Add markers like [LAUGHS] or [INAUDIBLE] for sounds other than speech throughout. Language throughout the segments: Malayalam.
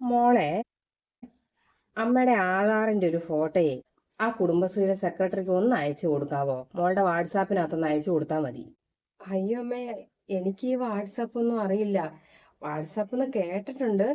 മോളെ അമ്മയുടെ ആധാറിന്റെ ഒരു ഫോട്ടോയെ ആ കുടുംബശ്രീയുടെ സെക്രട്ടറിക്ക് ഒന്ന് അയച്ചു കൊടുക്കാവോ? മോളുടെ വാട്സാപ്പിനകത്തൊന്ന് അയച്ചു കൊടുത്താൽ മതി. അയ്യോ അമ്മേ എനിക്ക് ഈ വാട്സാപ്പ് ഒന്നും അറിയില്ല. വാട്സാപ്പ് എന്ന് കേട്ടിട്ടുണ്ട്.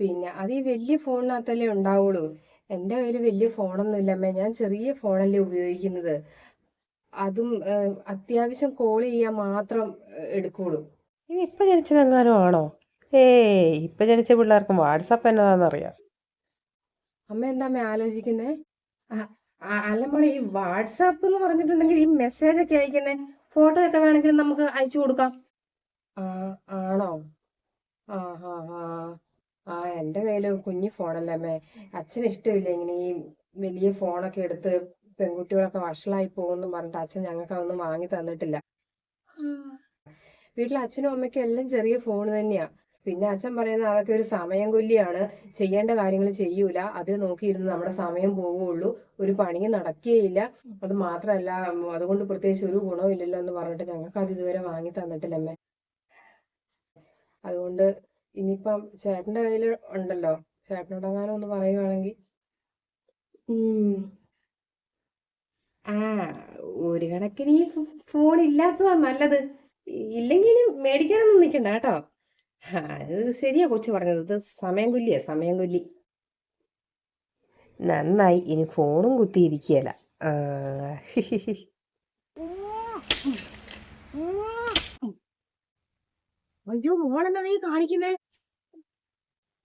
പിന്നെ അത് ഈ വലിയ ഫോണിനകത്തല്ലേ ഉണ്ടാവുള്ളൂ. എന്റെ കയ്യിൽ വലിയ ഫോണൊന്നും ഇല്ല അമ്മേ. ഞാൻ ചെറിയ ഫോണല്ലേ ഉപയോഗിക്കുന്നത്. അതും അത്യാവശ്യം കോൾ ചെയ്യാൻ മാത്രം എടുക്കുള്ളൂ. ഇനി ഇപ്പൊ ജനിച്ചതെങ്ങാനും ആണോ? ഏയ് ഇപ്പൊ ജനിച്ച പിള്ളേർക്കും വാട്സാപ്പ് എന്നതാണെന്നറിയാം. അമ്മ എന്താ അമ്മ ആലോചിക്കുന്നേ? അല്ല മോളെ ഈ വാട്സാപ്പ് എന്ന് പറഞ്ഞിട്ടുണ്ടെങ്കിൽ ഈ മെസ്സേജ് ഒക്കെ അയക്കുന്നേ? ഫോട്ടോ ഒക്കെ വേണമെങ്കിൽ നമുക്ക് അയച്ചു കൊടുക്കാം. ആ ആണോ? ആ ഹാ ഹാ ആ എന്റെ കയ്യിൽ കുഞ്ഞു ഫോണല്ലേ അമ്മേ. അച്ഛന് ഇഷ്ടമില്ല ഇങ്ങനെ ഈ വലിയ ഫോണൊക്കെ എടുത്ത് പെൺകുട്ടികളൊക്കെ വഷളായി പോകുമെന്ന് പറഞ്ഞിട്ട് അച്ഛൻ ഞങ്ങൾക്ക് അതൊന്നും വാങ്ങി തന്നിട്ടില്ല. വീട്ടിൽ അച്ഛനും അമ്മയ്ക്കും എല്ലാം ചെറിയ ഫോൺ തന്നെയാ. പിന്നെ അച്ഛൻ പറയുന്ന അതൊക്കെ ഒരു സമയം കൊല്ലിയാണ്. ചെയ്യേണ്ട കാര്യങ്ങൾ ചെയ്യൂല. അത് നോക്കിയിരുന്ന് നമ്മുടെ സമയം പോവുള്ളൂ. ഒരു പണിയും നടക്കുകയില്ല അത് മാത്രമല്ല അതുകൊണ്ട് പ്രത്യേകിച്ച് ഒരു ഗുണവും ഇല്ലല്ലോ എന്ന് പറഞ്ഞിട്ട് ഞങ്ങൾക്ക് അത് ഇതുവരെ വാങ്ങി തന്നിട്ടില്ല അമ്മേ അതുകൊണ്ട് ഇനിയിപ്പം ചേട്ടന്റെ കയ്യിൽ ഉണ്ടല്ലോ. ചേട്ടനോടെങ്ങാനും ഒന്ന് പറയുവാണെങ്കിൽ. ആ ഒരു കണക്കിന് ഈ ഫോൺ ഇല്ലാത്തതാ നല്ലത്. ഇല്ലെങ്കിൽ മേടിക്കാനൊന്നും നിൽക്കണ്ട കേട്ടോ. അത് ശരിയാ കൊച്ചു പറഞ്ഞത്. ഇത് സമയം കൊല്ലിയാ സമയം കൊല്ലി. നന്നായി. ഇനി ഫോണും കുത്തിയിരിക്കുകയല്ല. ആ, അയ്യോ മോളെന്നാ നീ കാണിക്കുന്നേ?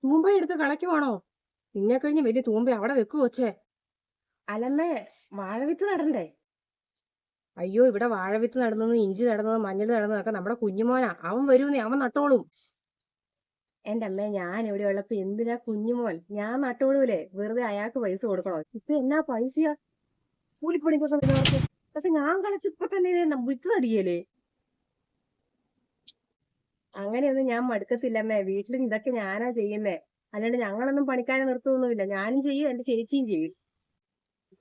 തൂമ്പ എടുത്ത് കളയ്ക്കുവാണോ? നിന്നെ കഴിഞ്ഞ് വലിയ തൂമ്പ അവിടെ വെക്കു കൊച്ചേ. അലമ്മേ വാഴവിത്ത് നടണ്ടേ? അയ്യോ ഇവിടെ വാഴവിത്ത് നടന്നത് ഇഞ്ചി നടന്നത് മഞ്ഞൾ നടന്നതൊക്കെ നമ്മുടെ കുഞ്ഞുമോനാ. അവൻ വരൂന്നേ അവൻ നട്ടോളും. എന്റെ അമ്മേ ഞാൻ ഇവിടെ ഉള്ളപ്പോ എന്തിനാ കുഞ്ഞുമോൻ? ഞാൻ നട്ടോളൂലേ വെറുതെ അയാൾക്ക് പൈസ കൊടുക്കണോ? ഇപ്പൊ എന്നാ പൈസയാ? കൂലിപ്പണിക്ക് പക്ഷെ ഞാൻ കളിച്ചിപ്പോ തന്നെ നടിയല്ലേ അങ്ങനെയൊന്നും ഞാൻ മടുക്കത്തില്ലമ്മേ വീട്ടിലും ഇതൊക്കെ ഞാനാ ചെയ്യുന്നേ. അല്ലാണ്ട് ഞങ്ങളൊന്നും പണിക്കാരെ നിർത്തുമൊന്നുമില്ല ഞാനും ചെയ്യും എന്റെ ചേച്ചിയും ചെയ്യും.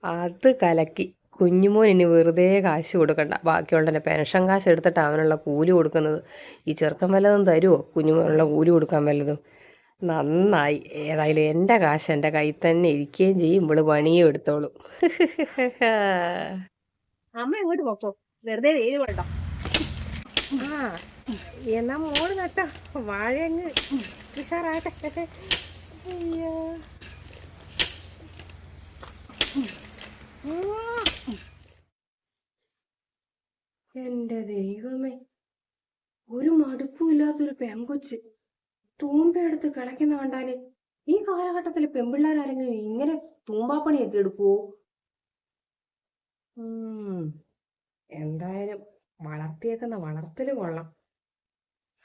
അത് കലക്കി. കുഞ്ഞുമോൻ ഇനി വെറുതെ കാശ് കൊടുക്കണ്ട. ബാക്കിയുള്ളതിന്റെ പെൻഷൻ കാശ് എടുത്തിട്ട് അവനുള്ള കൂലി കൊടുക്കുന്നത്. ഈ ചെറുക്കൻ വല്ലതും തരുമോ കുഞ്ഞുമോനുള്ള കൂലി കൊടുക്കാൻ വല്ലതും? നന്നായി. ഏതായാലും എന്റെ കാശ് എന്റെ കയ്യിൽ തന്നെ ഇരിക്കുകയും ചെയ്യും. ഇവൾ പണിയും എടുത്തോളും. അമ്മ ഇങ്ങോട്ട് പോക്കോ. വെറുതെ വെയിൽ കൊണ്ടോ ആ എന്നാ മോൾ നട്ടോ. വാഴയങ്ങ് ഉഷാറാകട്ടെ. അയ്യോ. എന്റെ ദൈവമേ. ഒരു മടുപ്പും ഇല്ലാത്തൊരു പെങ്കൊച്ച് തൂമ്പയെടുത്ത് കിളയ്ക്കുന്ന കണ്ടാൽ ഈ കാലഘട്ടത്തിൽ പെമ്പിള്ളാരെങ്കിലും ഇങ്ങനെ തൂമ്പാപ്പണിയൊക്കെ എടുക്കുവോ? എന്തായാലും വളർത്തിയേക്കുന്ന വളർത്തൽ കൊള്ളാം.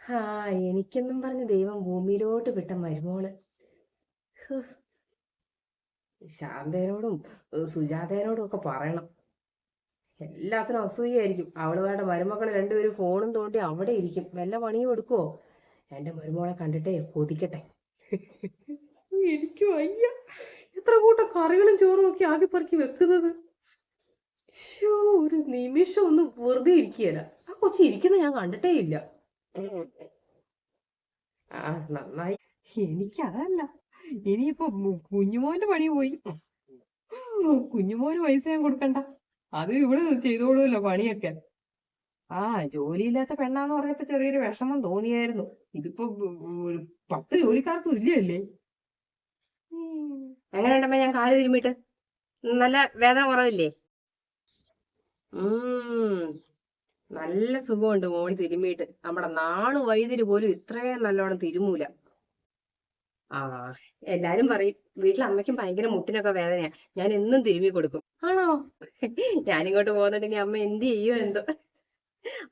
ഹാ എനിക്കെന്നും പറഞ്ഞ് ദൈവം ഭൂമിയിലോട്ട് വിട്ട മരുമോൾ. ശാന്തേനോടും സുജാതേനോടും ഒക്കെ പറയണം. എല്ലാത്തിനും അസൂയായിരിക്കും അവളുമാരുടെ മരുമക്കൾ രണ്ടുപേരും ഫോണും തോണ്ടി അവിടെ ഇരിക്കും. വല്ല പണിയും എടുക്കുവോ? എന്റെ മരുമോളെ കണ്ടിട്ടേ കൊതിക്കട്ടെ. എനിക്ക് വയ്യ. എത്ര കൂട്ടം കറികളും ചോറും ഒക്കെ ആകെ പറക്കി വെക്കുന്നത്. ഒരു നിമിഷം ഒന്ന് വെറുതെ ഇരിക്കുകയല്ല ആ കൊച്ചി ഇരിക്കുന്ന ഞാൻ കണ്ടിട്ടേ ഇല്ല. നന്നായി. എനിക്കതല്ല. ഇനിയിപ്പോ കുഞ്ഞുമോന്റെ പണി പോയി. കുഞ്ഞുമോന് പൈസ ഞാൻ കൊടുക്കണ്ട. അത് ഇവിടെ ചെയ്തോളൂല്ലോ പണിയൊക്കെ. ആ ജോലിയില്ലാത്ത പെണ്ണാന്ന് പറഞ്ഞപ്പോ ചെറിയൊരു വിഷമം തോന്നിയായിരുന്നു. ഇതിപ്പോ ഒരു പത്ത് ജോലിക്കാർക്ക് തുല്യല്ലേ എങ്ങനെയുണ്ടമ്മ ഞാൻ കാൽ തിരുമ്മിട്ട്? നല്ല വേദന കുറവില്ലേ? നല്ല സുഖമുണ്ട് മോളി തിരുമ്മിയിട്ട്. നമ്മുടെ നാണു വൈദ്യര് പോലും ഇത്രയും നല്ലോണം തിരുമൂല. എല്ലാരും പറയും വീട്ടിൽ അമ്മയ്ക്കും ഭയങ്കര മുട്ടിനൊക്കെ വേദനയാ. ഞാൻ എന്നും തിരുമ്മി കൊടുക്കും. ആണോ? ഞാനിങ്ങോട്ട് പോകുന്നുണ്ടെങ്കിൽ അമ്മ എന്ത് ചെയ്യോ എന്തോ.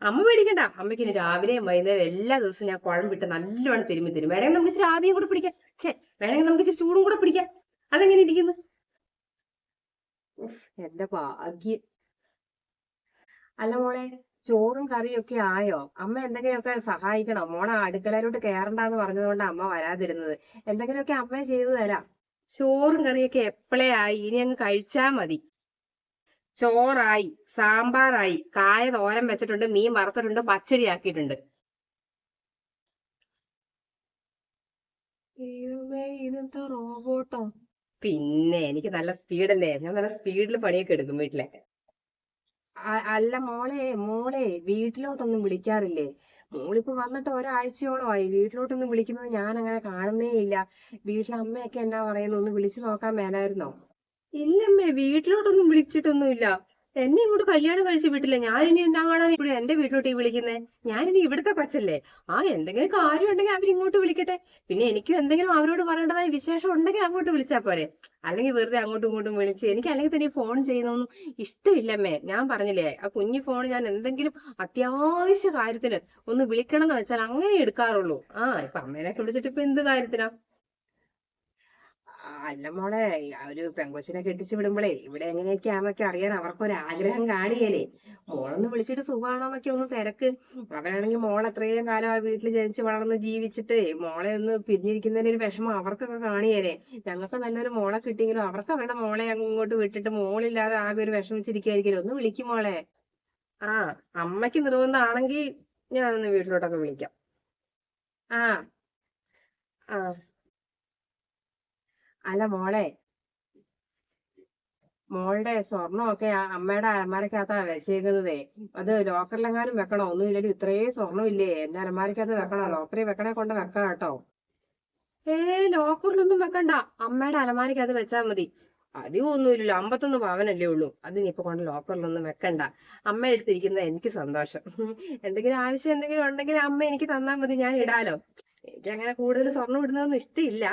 അമ്മ പേടിക്കണ്ട. അമ്മയ്ക്ക് ഇനി രാവിലെയും വൈകുന്നേരം എല്ലാ ദിവസവും ഞാൻ കുഴമ്പിട്ട് നല്ലോണം തിരുമ്മി തരും വേണമെങ്കിൽ നമുക്ക് ഇച്ചിരി ആവിയും കൂടെ പിടിക്കാം. ചേ വേണമെങ്കിൽ നമുക്ക് ഇച്ചിരി ചൂടും കൂടെ പിടിക്കാം. അതെങ്ങനെ ഇരിക്കുന്നു? എന്റെ ഭാഗ്യം. അല്ല മോളെ ചോറും കറിയും ഒക്കെ ആയോ? അമ്മ എന്തെങ്കിലുമൊക്കെ സഹായിക്കണോ? മോളെ അടുക്കളയിലോട്ട് കയറണ്ടെന്ന് പറഞ്ഞതുകൊണ്ട് അമ്മ വരാതിരുന്നത്. എന്തെങ്കിലുമൊക്കെ അമ്മ ചെയ്തു തരാം. ചോറും കറിയൊക്കെ എപ്പോഴേ ആയി? ഇനി അങ്ങ് കഴിച്ചാ മതി. ചോറായി സാമ്പാറായി. കായ തോരൻ വെച്ചിട്ടുണ്ട് മീൻ വറുത്തിട്ടുണ്ട് പച്ചടി ആക്കിയിട്ടുണ്ട്. ഇതെന്താ റോബോട്ടോ? പിന്നെ എനിക്ക് നല്ല സ്പീഡല്ലേ? ഞാൻ നല്ല സ്പീഡിൽ പണിയൊക്കെ എടുക്കും വീട്ടിലെ അ- അല്ല മോളെ മോളെ വീട്ടിലോട്ടൊന്നും വിളിക്കാറില്ലേ? മോളിപ്പോ വന്നിട്ട് ഒരാഴ്ചയോളമായി വീട്ടിലോട്ടൊന്നും വിളിക്കുന്നത് ഞാൻ അങ്ങനെ കാണുന്നേ ഇല്ല വീട്ടിലെ അമ്മയൊക്കെ എന്നാ പറയുന്നു ഒന്ന് വിളിച്ചു നോക്കാൻ മേലായിരുന്നോ? ഇല്ലമ്മേ വീട്ടിലോട്ടൊന്നും വിളിച്ചിട്ടൊന്നുമില്ല. എന്നെ ഇങ്ങോട്ട് കല്യാണം കഴിച്ച് വിട്ടില്ല? ഞാനിനി എന്താ കാണാൻ ഇവിടെ എന്റെ വീട്ടിലോട്ട് ഈ വിളിക്കുന്നേ? ഇനി ഇവിടുത്തെ കൊച്ചല്ലേ? ആ എന്തെങ്കിലും കാര്യം ഉണ്ടെങ്കിൽ അവരിങ്ങോട്ട് വിളിക്കട്ടെ. പിന്നെ എനിക്കും എന്തെങ്കിലും അവരോട് പറയേണ്ടതായ വിശേഷം ഉണ്ടെങ്കിൽ അങ്ങോട്ട് വിളിച്ചാൽ പോരെ. അല്ലെങ്കിൽ വെറുതെ അങ്ങോട്ടും ഇങ്ങോട്ടും വിളിച്ച് എനിക്ക് അല്ലെങ്കിൽ തന്നെ ഫോൺ ചെയ്യുന്നൊന്നും ഇഷ്ടമില്ലമ്മേ. ഞാൻ പറഞ്ഞില്ലേ ആ കുഞ്ഞു ഫോൺ ഞാൻ എന്തെങ്കിലും അത്യാവശ്യ കാര്യത്തിന് ഒന്ന് വിളിക്കണം എന്ന് വെച്ചാൽ അങ്ങനെ എടുക്കാറുള്ളൂ. ആ ഇപ്പൊ അമ്മേനെ വിളിച്ചിട്ട് ഇപ്പൊ എന്ത് കാര്യത്തിനാ? അല്ല മോളെ ഒരു പെങ്കൊച്ചിനെ കെട്ടിച്ചു വിടുമ്പോഴേ ഇവിടെ എങ്ങനെയൊക്കെയാന്നൊക്കെ അറിയാൻ അവർക്കൊരു ആഗ്രഹം കാണിയല്ലേ. മോളൊന്ന് വിളിച്ചിട്ട് സുഖമാണോന്നൊക്കെ ഒന്ന് തിരക്ക്. അവരാണെങ്കിൽ മോൾ അത്രയും കാലം ആ വീട്ടിൽ ജനിച്ച് വളർന്ന് ജീവിച്ചിട്ട് മോളെ ഒന്ന് പിരിഞ്ഞിരിക്കുന്നതിന് ഒരു വിഷമം അവർക്കൊക്കെ കാണിയല്ലേ. ഞങ്ങൾക്ക് നല്ലൊരു മോളെ കിട്ടിയെങ്കിലും അവർക്ക് അവരുടെ മോളെ അങ്ങ് ഇങ്ങോട്ട് വിട്ടിട്ട് മോളില്ലാതെ ആകെ ഒരു വിഷമിച്ചിരിക്കുമായിരിക്കും ഒന്ന് വിളിക്കും മോളെ. ആ അമ്മയ്ക്ക് നിർബന്ധമാണെങ്കിൽ ഞാനൊന്ന് വീട്ടിലോട്ടൊക്കെ വിളിക്കാം. ആ ആ. അല്ല മോളെ. മോളുടെ സ്വർണമൊക്കെ അമ്മയുടെ അലമാരക്കകത്താ വെച്ചേക്കുന്നതേ. അത് ലോക്കറിലെങ്ങാനും വെക്കണോ? ഒന്നും ഇല്ലെങ്കിൽ ഇത്രയും സ്വർണം ഇല്ലേ എന്റെ അലമാരക്കകത്ത് വെക്കണോ? ലോക്കറിൽ വെക്കണേ കൊണ്ട് വെക്കണം കേട്ടോ. ഏ ലോക്കറിലൊന്നും വെക്കണ്ട. അമ്മയുടെ അലമാരക്കകത്ത് വെച്ചാൽ മതി. അധികം ഒന്നുമില്ലല്ലോ അമ്പത്തൊന്ന് പവനല്ലേ ഉള്ളൂ. അതിനിപ്പോ കൊണ്ട് ലോക്കറിലൊന്നും വെക്കണ്ട. അമ്മ എടുത്തിരിക്കുന്നത് എനിക്ക് സന്തോഷം. എന്തെങ്കിലും ആവശ്യം എന്തെങ്കിലും ഉണ്ടെങ്കിൽ അമ്മ എനിക്ക് തന്നാൽ മതി ഞാൻ ഇടാലോ. എനിക്ക് അങ്ങനെ കൂടുതൽ സ്വർണം ഇടുന്നതൊന്നും ഇഷ്ടമില്ല.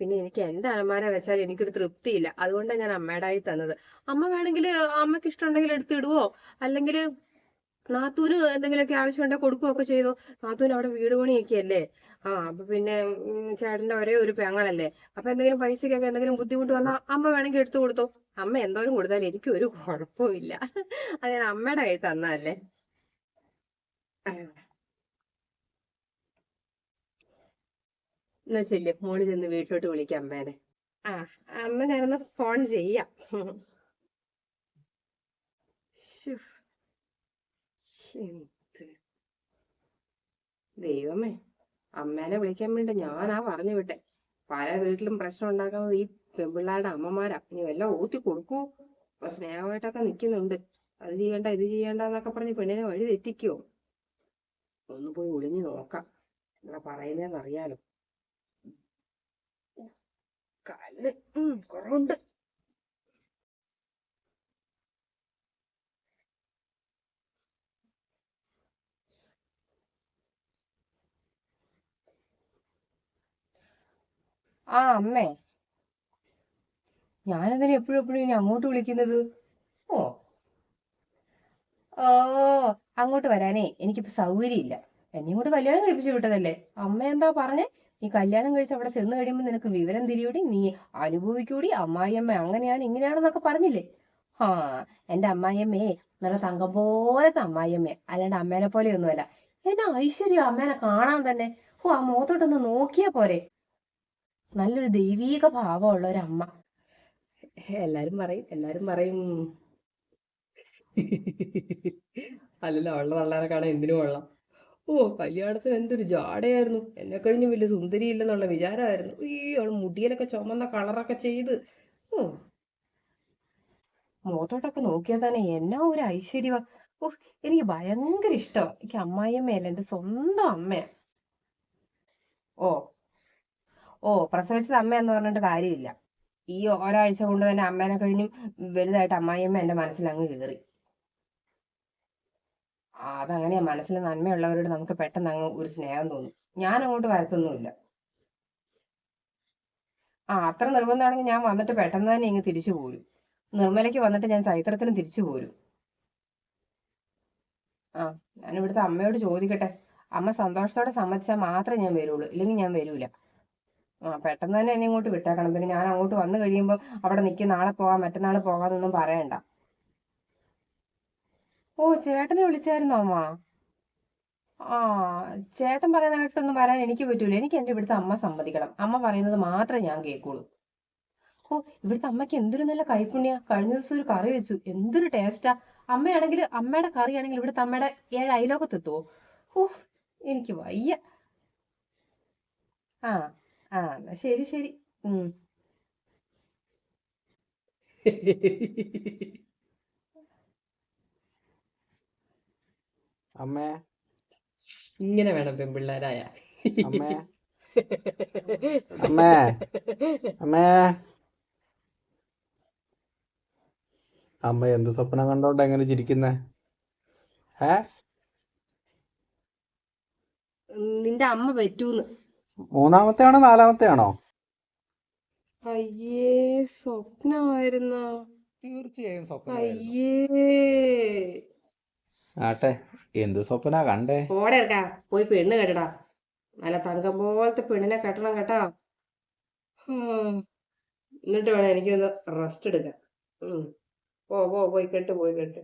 പിന്നെ എനിക്ക് എന്റെ അലമാര വെച്ചാൽ എനിക്കൊരു തൃപ്തിയില്ല. അതുകൊണ്ടാണ് ഞാൻ അമ്മയുടെയായി തന്നത്. അമ്മ വേണമെങ്കിൽ അമ്മയ്ക്ക് ഇഷ്ടമുണ്ടെങ്കിൽ എടുത്തിടുവോ അല്ലെങ്കിൽ നാത്തൂന് എന്തെങ്കിലുമൊക്കെ ആവശ്യമുണ്ടെങ്കിൽ കൊടുക്കുകയൊക്കെ ചെയ്തു? നാത്തൂന് അവിടെ വീട് പണിയൊക്കെ അല്ലേ ആ അപ്പൊ പിന്നെ ചേട്ടന്റെ ഒരേ ഒരു പെങ്ങളല്ലേ? അപ്പൊ എന്തെങ്കിലും പൈസക്കൊക്കെ എന്തെങ്കിലും ബുദ്ധിമുട്ട് വന്നാൽ അമ്മ വേണമെങ്കിൽ എടുത്തു കൊടുത്തോ? അമ്മ എന്തോരം കൊടുത്താലും എനിക്ക് ഒരു കുഴപ്പമില്ല അത് ഞാൻ അമ്മയുടെ കയ്യിൽ തന്നതല്ലേ എന്നാ ചെല്ലു മോൾ ചെന്ന് വീട്ടിലോട്ട് വിളിക്കാം അമ്മേനെ. ആ അമ്മ ഞാനൊന്ന് ഫോൺ ചെയ്യാം. ദൈവമേ അമ്മേനെ വിളിക്കാൻ വേണ്ടി ഞാനാ പറഞ്ഞു വിട്ടെ. പല വീട്ടിലും പ്രശ്നം ഉണ്ടാക്കുന്നത് ഈ പെൺപിള്ളേരുടെ അമ്മമാരാ. ഇനി എല്ലാം ഊത്തി കൊടുക്കൂ അപ്പൊ സ്നേഹമായിട്ടൊക്കെ നിക്കുന്നുണ്ട് അത് ചെയ്യണ്ട ഇത് ചെയ്യണ്ട എന്നൊക്കെ പറഞ്ഞ് പെണ്ണിനെ വഴി തെറ്റിക്കോ ഒന്ന് പോയി ഒളിഞ്ഞു നോക്കാം. എന്നാ പറയുന്നതെന്ന് അറിയാലോ. കാലിന് കുറവുണ്ട്. ആ അമ്മേ. ഞാനതിനെ എപ്പോഴും എപ്പോഴും ഇനി അങ്ങോട്ട് വിളിക്കുന്നത്? ഓ. ഓ അങ്ങോട്ട് വരാനേ എനിക്കിപ്പോ സൗകര്യമില്ല. എന്നെ ഇങ്ങോട്ട് കല്യാണം കഴിപ്പിച്ചു വിട്ടതല്ലേ? അമ്മ എന്താ പറഞ്ഞേ? നീ കല്യാണം കഴിച്ച് അവിടെ ചെന്ന് കഴിയുമ്പോൾ നിനക്ക് വിവരം തിരിയൂടി നീ അനുഭവിക്കൂടി അമ്മായിയമ്മ അങ്ങനെയാണ് ഇങ്ങനെയാണെന്നൊക്കെ പറഞ്ഞില്ലേ? ആ എന്റെ അമ്മായിയമ്മയെ നല്ല തങ്കം പോലത്തെ അമ്മായിയമ്മ. അല്ലാണ്ട് അമ്മേനെ പോലെയൊന്നുമല്ല. എന്നെ ഐശ്വര്യം അമ്മേനെ കാണാൻ തന്നെ. ഓ ആ മുഖത്തോട്ടൊന്ന് നോക്കിയാ പോരെ. നല്ലൊരു ദൈവീക ഭാവമുള്ള ഒരു അമ്മ എല്ലാരും പറയും എല്ലാരും പറയും. അല്ലല്ലോ ഉള്ള തള്ളാരെ കാണാൻ എന്തിനും കൊള്ളാം. ഓ കല്യാണത്തിന് എന്തൊരു ജാടയായിരുന്നു. എന്നെ കഴിഞ്ഞ് വലിയ സുന്ദരി ഇല്ലെന്നുള്ള വിചാരമായിരുന്നു. ഈ അവൾ മുടിയിലൊക്കെ ചുമന്ന കളറൊക്കെ ചെയ്ത്. ഓ. മുഖത്തോട്ടൊക്കെ നോക്കിയാൽ തന്നെ എന്നാ ഒരു ഐശ്വര്യമാ ഓ എനിക്ക് ഭയങ്കര ഇഷ്ടമാ എനിക്ക് അമ്മായിയമ്മയല്ല എന്റെ സ്വന്തം അമ്മയാ. ഓ. ഓ പ്രസവിച്ചത് എന്ന് പറഞ്ഞിട്ട് കാര്യമില്ല. ഈ ഒരാഴ്ച കൊണ്ട് തന്നെ അമ്മേനെ കഴിഞ്ഞും വലുതായിട്ട് അമ്മായിയമ്മ എന്റെ മനസ്സിൽ അങ്ങ് കയറി അതങ്ങനെയാ. മനസ്സിൽ നന്മയുള്ളവരോട് നമുക്ക് പെട്ടെന്ന് അങ്ങ് ഒരു സ്നേഹം തോന്നും. ഞാൻ അങ്ങോട്ട് വരത്തൊന്നുമില്ല. ആ അത്ര നിർബന്ധമാണെങ്കിൽ ഞാൻ വന്നിട്ട് പെട്ടെന്ന് തന്നെ ഇങ്ങ് തിരിച്ചു പോരും. നിർമ്മലയ്ക്ക് വന്നിട്ട് ഞാൻ ചൈത്രത്തിന് തിരിച്ചു പോരും. ആ ഞാൻ ഇവിടുത്തെ അമ്മയോട് ചോദിക്കട്ടെ. അമ്മ സന്തോഷത്തോടെ സമ്മതിച്ചാൽ മാത്രമേ ഞാൻ വരുള്ളൂ. ഇല്ലെങ്കിൽ ഞാൻ വരൂല. ആ പെട്ടെന്ന് തന്നെ എന്നെ ഇങ്ങോട്ട് വിട്ടേക്കണം. പിന്നെ ഞാൻ അങ്ങോട്ട് വന്നു കഴിയുമ്പോൾ അവിടെ നിൽക്കും നാളെ പോകാം മറ്റന്നാൾ പോകാമെന്നൊന്നും പറയണ്ട. ഓ ചേട്ടനെ വിളിച്ചായിരുന്നോ അമ്മ? ആ ചേട്ടൻ പറയുന്ന കേട്ടൊന്നും വരാൻ എനിക്ക് പറ്റൂല. എനിക്ക് എന്റെ ഇവിടുത്തെ അമ്മ സമ്മതിക്കണം. അമ്മ പറയുന്നത് മാത്രമേ ഞാൻ കേൾക്കുള്ളൂ. ഓ ഇവിടുത്തെ അമ്മയ്ക്ക് എന്തൊരു നല്ല കൈപ്പുണ്യ. കഴിഞ്ഞ ദിവസം ഒരു കറി വെച്ചു. എന്തൊരു ടേസ്റ്റാ. അമ്മയാണെങ്കിൽ അമ്മയുടെ കറി ആണെങ്കിൽ ഇവിടുത്തെ അമ്മയുടെ ഏഴ് അയലോകത്തെത്തുവോ ഓ എനിക്ക് വയ്യ. ആ ആ എന്നാ ശരി ശരി. ഉം. [LAUGHS] അമ്മേ? ഇങ്ങനെ വേണം പെൺപിള്ളേരായ [LAUGHS] അമ്മേ? അമ്മേ? അമ്മേ? അമ്മ എന്ത് സ്വപ്നം കണ്ടോണ്ട് എങ്ങനെ ചിരിക്കുന്നേ? ഏ? നിന്റെ അമ്മ പറ്റൂന്ന്. മൂന്നാമത്തെ ആണോ നാലാമത്തെ ആണോ അയ്യേ സ്വപ്നമായിരുന്നോ? തീർച്ചയായും അയ്യേ. ആട്ടെ എന്ത് സ്വപ്ന കണ്ടേ? ഓടെ ഇറക്കാ പോയി പെണ്ണ് കെട്ടടാ. നല്ല തങ്കം പോലത്തെ പെണ്ണിനെ കെട്ടണം കേട്ടാ. എന്നിട്ട് വേണം എനിക്കൊന്ന് റെസ്റ്റ് എടുക്കാൻ. പോ പോയി കെട്ട് പോയി കെട്ട്.